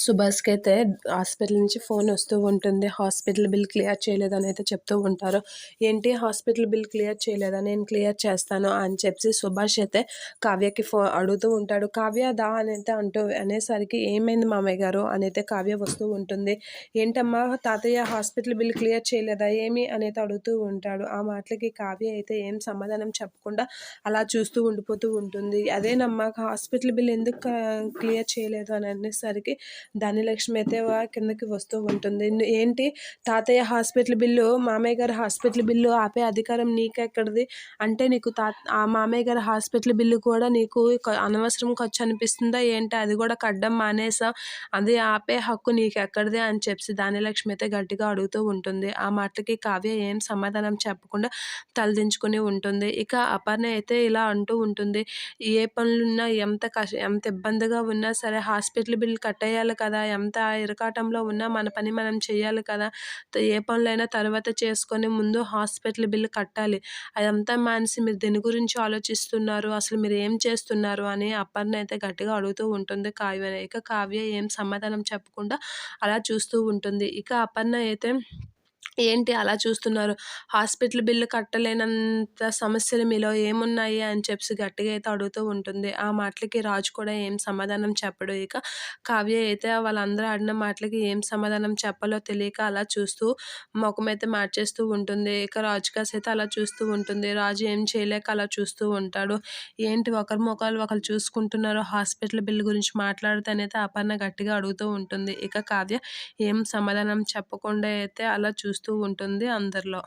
సుభాష్కి అయితే హాస్పిటల్ నుంచి ఫోన్ వస్తూ ఉంటుంది. హాస్పిటల్ బిల్ క్లియర్ చేయలేదని అయితే చెప్తూ ఉంటారు. ఏంటి హాస్పిటల్ బిల్ క్లియర్ చేయలేదా నేను క్లియర్ చేస్తాను అని చెప్పి సుభాష్ అయితే కావ్యకి ఫో అడుగుతూ ఉంటాడు. కావ్య దా అని అయితే అంటూ అనేసరికి ఏమైంది మామయ్య గారు? అని అయితే కావ్య వస్తూ ఉంటుంది. ఏంటమ్మా తాతయ్య హాస్పిటల్ బిల్ క్లియర్ చేయలేదా? ఏమి? అనేది అడుగుతూ ఉంటాడు. ఆ మాటలకి కావ్య అయితే ఏం సమాధానం చెప్పకుండా అలా చూస్తూ ఉండిపోతూ ఉంటుంది. అదేనమ్మా హాస్పిటల్ బిల్ ఎందుకు క్లియర్ చేయలేదు? అని అనేసరికి ధనలక్ష్మి అయితే కిందకి వస్తూ ఉంటుంది. ఏంటి? తాతయ్య హాస్పిటల్ బిల్లు మామయ్య గారి హాస్పిటల్ బిల్లు ఆపే అధికారం నీకెక్కడిది? అంటే నీకు తా ఆ మామయ్య గారి హాస్పిటల్ బిల్లు కూడా నీకు అనవసరం ఖర్చు అనిపిస్తుందా? ఏంటి? అది కూడా కడ్డం మానేసా అది ఆపే హక్కు నీకు ఎక్కడిది అని చెప్పి ధనలక్ష్మి అయితే గట్టిగా అడుగుతూ ఉంటుంది. ఆ మాటకి కావ్య ఏం సమాధానం చెప్పకుండా తలదించుకుని ఉంటుంది. ఇక అపర్ణ అయితే ఇలా అంటూ ఉంటుంది. ఏ పనులున్నా ఎంత కష్ట ఎంత ఇబ్బందిగా ఉన్నా సరే హాస్పిటల్ బిల్ కట్టేయాలి కదా ఎంత ఇరకాటంలో ఉన్నా మన పని మనం చేయాలి కదా ఏ పనులైనా తర్వాత చేసుకొని ముందు హాస్పిటల్ బిల్ కట్టాలి. అదంతా మానేసి మీరు దేని గురించి ఆలోచిస్తున్నారు అసలు మీరు ఏం చేస్తున్నారు అని అపర్ణ అయితే గట్టిగా అడుగుతూ ఉంటుంది. కావ్య ఇక కావ్య ఏం సమాధానం చెప్పకుండా అలా చూస్తూ ఉంటుంది. ఇక అపర్ణ అయితే ఏంటి అలా చూస్తున్నారు? హాస్పిటల్ బిల్లు కట్టలేనంత సమస్యలు మీలో ఏమున్నాయి? అని చెప్పి గట్టిగా అయితే అడుగుతూ ఉంటుంది. ఆ మాటలకి రాజు కూడా ఏం సమాధానం చెప్పడు. ఇక కావ్య అయితే వాళ్ళందరూ ఆడిన మాటలకి ఏం సమాధానం చెప్పాలో తెలియక అలా చూస్తూ ముఖం అయితే మార్చేస్తూ ఉంటుంది. ఇక రాజు కాస్త అయితే అలా చూస్తూ ఉంటుంది. రాజు ఏం చేయలేక అలా చూస్తూ ఉంటాడు. ఏంటి ఒకరి ముఖాలు ఒకరు చూసుకుంటున్నారు హాస్పిటల్ బిల్లు గురించి మాట్లాడితేనైతే అపర్ణ గట్టిగా అడుగుతూ ఉంటుంది. ఇక కావ్య ఏం సమాధానం చెప్పకుండా అయితే అలా చూస్తూ ఉంటుంది అందరిలో.